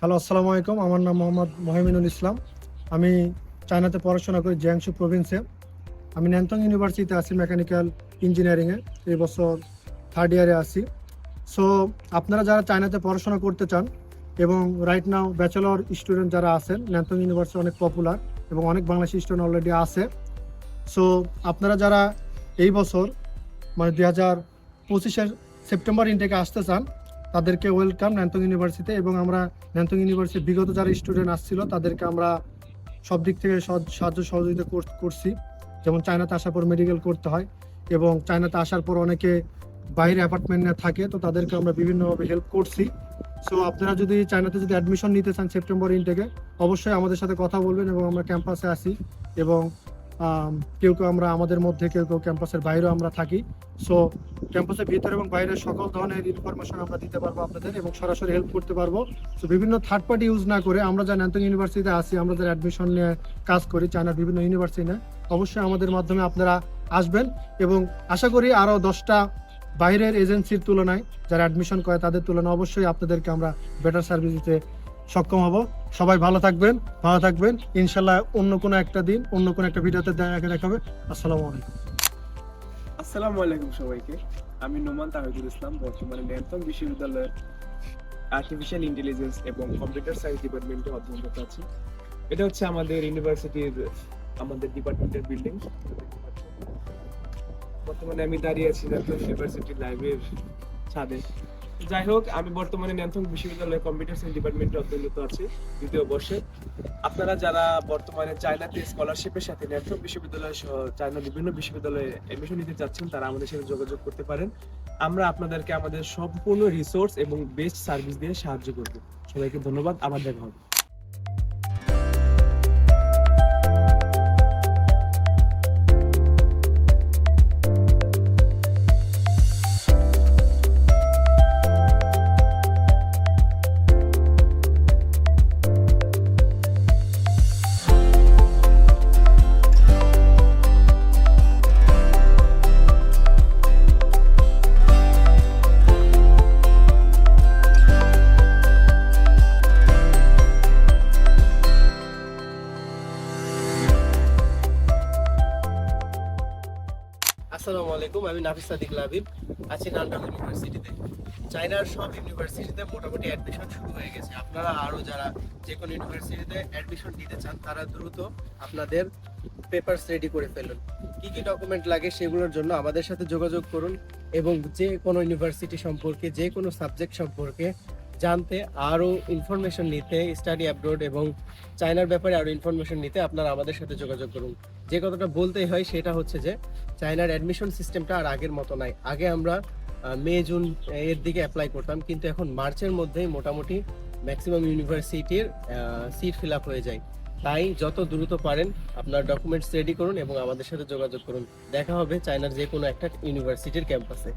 Hello, আসসালামু আলাইকুম। আমার নাম মোহাম্মদ মহিমিনুল ইসলাম। আমি চায়নাতে পড়াশোনা করি জিয়াংশু প্রভিন্সে। আমি ন্যানতং ইউনিভার্সিটিতে আছি মেকানিক্যাল ইঞ্জিনিয়ারিংয়ে। এই বছর থার্ড ইয়ারে আছি। সো আপনারা যারা চায়নাতে পড়াশোনা করতে চান এবং রাইট নাও ব্যাচেলর স্টুডেন্ট যারা আছেন ন্যানতং ইউনিভার্সিটি অনেক পপুলার এবং অনেক বাংলাদেশি স্টুডেন্ট অলরেডি আছে। সো আপনারা যারা এই বছর মানে দুই হাজার পঁচিশের সেপ্টেম্বর ইনটেকে আসতে চান তাদেরকে ওয়েলকাম ন্যানতং ইউনিভার্সিটিতে এবং আমরা ন্যানতং ইউনিভার্সিটি বিগত যারা স্টুডেন্ট আসছিল, তাদেরকে আমরা সব দিক থেকে সাহায্য সহযোগিতা কর- করছি। যেমন চায়নাতে আসার পর মেডিকেল করতে হয় এবং চায়নাতে আসার পর অনেকে বাইরে অ্যাপার্টমেন্ট থাকে, তো তাদেরকে আমরা বিভিন্নভাবে হেল্প করছি। সো আপনারা যদি চায়নাতে যদি অ্যাডমিশন নিতে চান সেপ্টেম্বর ইনটেকে অবশ্যই আমাদের সাথে কথা বলবেন এবং আমরা ক্যাম্পাসে আসি এবং কেউ কেউ আমরা আমাদের মধ্যে, কেউ কেউ ক্যাম্পাসের বাইরেও আমরা থাকি। সো ক্যাম্পাসের ভিতরে এবং বাইরে সকল ধরনের ইনফরমেশন আমরা দিতে পারব আপনাদের এবং সরাসরি হেল্প করতে পারব। তো বিভিন্ন থার্ড পার্টি ইউজ না করে আমরা যা ন্যান্তং ইউনিভার্সিটিতে আসি আমরা যারা অ্যাডমিশন নিয়ে কাজ করি চায়নার বিভিন্ন ইউনিভার্সিটি নিয়ে অবশ্যই আমাদের মাধ্যমে আপনারা আসবেন এবং আশা করি আরও দশটা বাইরের এজেন্সির তুলনায় যারা অ্যাডমিশন করে তাদের তুলনায় অবশ্যই আপনাদেরকে আমরা বেটার সার্ভিস দিতে সক্ষম হব। সবাই ভালো থাকবেন ভালো থাকবেন। ইনশাল্লাহ অন্য কোনো একটা দিন, অন্য কোনো একটা ভিডিওতে দেখা দেখাবে আসসালামু আলাইকুম। আসসালামু আলাইকুম সবাইকে। আমি নোমান তাহিদুল ইসলাম, বর্তমানে ন্যান্তম বিশ্ববিদ্যালয়ের আর্টিফিশিয়াল ইন্টেলিজেন্স এবং কম্পিউটার সায়েন্স ডিপার্টমেন্টে অধ্যয়নরত আছি। এটা হচ্ছে আমাদের ইউনিভার্সিটির, আমাদের ডিপার্টমেন্টের বিল্ডিং বর্তমানে আমি দাঁড়িয়ে আছি ন্যান্তম ইউনিভার্সিটির লাইব্রেরির ছাদে। যাই হোক, আমি বর্তমানে ন্যানথং বিশ্ববিদ্যালয়ের কম্পিউটার সায়েন্স ডিপার্টমেন্টে অধ্যয়নরত আছি, দ্বিতীয় বর্ষে। আপনারা যারা বর্তমানে চায়নাতে স্কলারশিপের সাথে ন্যানথং বিশ্ববিদ্যালয় সহ চায়না বিভিন্ন বিশ্ববিদ্যালয়ে এডমিশন নিতে চাচ্ছেন, তারা আমাদের সাথে যোগাযোগ করতে পারেন। আমরা আপনাদেরকে আমাদের সম্পূর্ণ রিসোর্স এবং বেস্ট সার্ভিস দিয়ে সাহায্য করব। সবাইকে ধন্যবাদ, আবার দেখা হবে। আসসালামু আলাইকুম, আমি নাফিস সাদিক লাবিব। আছি নান্ডাল ইউনিভার্সিটিতে। চায়নার সব ইউনিভার্সিটিতে মোটামুটি অ্যাডমিশন শুরু হয়ে গেছে। আপনারা আরও যারা যে কোনো ইউনিভার্সিটিতে অ্যাডমিশন নিতে চান, তারা দ্রুত আপনাদের পেপারস রেডি করে ফেলুন। কি কি ডকুমেন্ট লাগে সেগুলোর জন্য আমাদের সাথে যোগাযোগ করুন এবং যে কোনো ইউনিভার্সিটি সম্পর্কে, যে কোনো সাবজেক্ট সম্পর্কে জানতে আরও ইনফরমেশন নিতে স্টাডি অ্যাব্রোড এবং চায়নার ব্যাপারে আরও ইনফরমেশন নিতে আপনারা আমাদের সাথে যোগাযোগ করুন। যে কথাটা বলতেই হয় সেটা হচ্ছে যে চায়নার অ্যাডমিশন সিস্টেমটা আর আগের মতো নাই। আগে আমরা মে, জুন এর দিকে অ্যাপ্লাই করতাম, কিন্তু এখন মার্চের মধ্যেই মোটামুটি ম্যাক্সিমাম ইউনিভার্সিটির সিট ফিল আপ হয়ে যায়। তাই যত দ্রুত পারেন, আপনার ডকুমেন্টস রেডি করুন এবং আমাদের সাথে যোগাযোগ করুন। দেখা হবে চায়নার যে কোনো একটা ইউনিভার্সিটির ক্যাম্পাসে